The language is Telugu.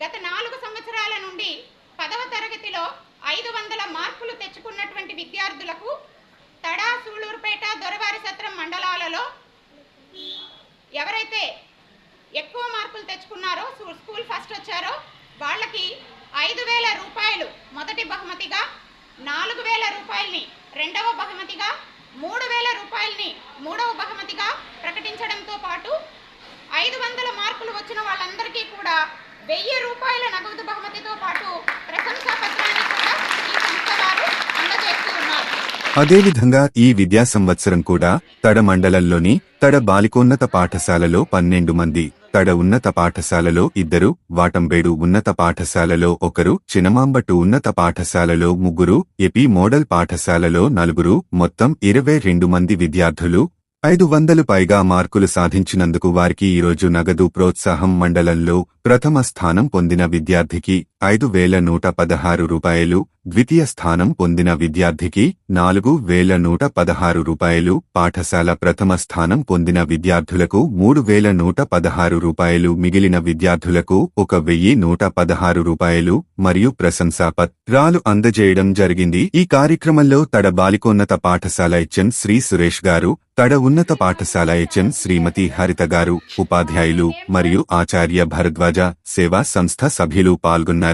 గత నాలుగు సంవత్సరాల నుండి పదవ తరగతిలో ఐదు వందల మార్కులు తెచ్చుకున్నటువంటి విద్యార్థులకు తడా సూళూరుపేట దొరవారి సత్రం మండలాలలో ఎవరైతే ఎక్కువ మార్కులు తెచ్చుకున్నారో స్కూల్ ఫస్ట్ వచ్చారో వాళ్ళకి ఐదు వేల రూపాయలు మొదటి బహుమతిగా నాలుగు వేల రూపాయల్ని రెండవ బహుమతిగా మూడు వేల రూపాయల్ని మూడవ బహుమతిగా ప్రకటించడంతో పాటు ఐదు వందల మార్కులు వచ్చిన వాళ్ళందరికీ కూడా వెయ్యి నగదు బహుమతితో పాటు ప్రశంసా పత్రాన్ని కూడా ఈ సంస్థ వారు అందజేస్తూ ఉన్నారు. అదేవిధంగా ఈ విద్యా సంవత్సరం కూడా తడ మండలంలోని తడ బాలికోన్నత పాఠశాలలో పన్నెండు మంది తడ ఉన్నత పాఠశాలలో ఇద్దరు వాటంబేడు ఉన్నత పాఠశాలలో ఒకరు చినమాంబట్టు ఉన్నత పాఠశాలలో ముగ్గురు ఎపి మోడల్ పాఠశాలలో నలుగురు మొత్తం ఇరవై రెండు మంది విద్యార్థులు ఐదు వందలు పైగా మార్కులు సాధించినందుకు వారికి ఈరోజు నగదు ప్రోత్సాహం మండలంలో ప్రథమ స్థానం పొందిన విద్యార్థికి ఐదు వేల నూట పదహారు రూపాయలు ద్వితీయ స్థానం పొందిన విద్యార్థికి నాలుగు వేల నూట పదహారు రూపాయలు పాఠశాల ప్రథమ స్థానం పొందిన విద్యార్థులకు మూడు వేల నూట పదహారు రూపాయలు మిగిలిన విద్యార్థులకు ఒక వెయ్యి నూట పదహారు రూపాయలు మరియు ప్రశంసా పత్రాలు అందజేయడం జరిగింది. ఈ కార్యక్రమంలో తడ బాలికోన్నత పాఠశాల హెచ్ఎం శ్రీ సురేష్ గారు తడ ఉన్నత పాఠశాల హెచ్ఎం శ్రీమతి హరిత గారు ఉపాధ్యాయులు మరియు ఆచార్య భరద్వాజ సేవా సంస్థ సభ్యులు పాల్గొన్నారు.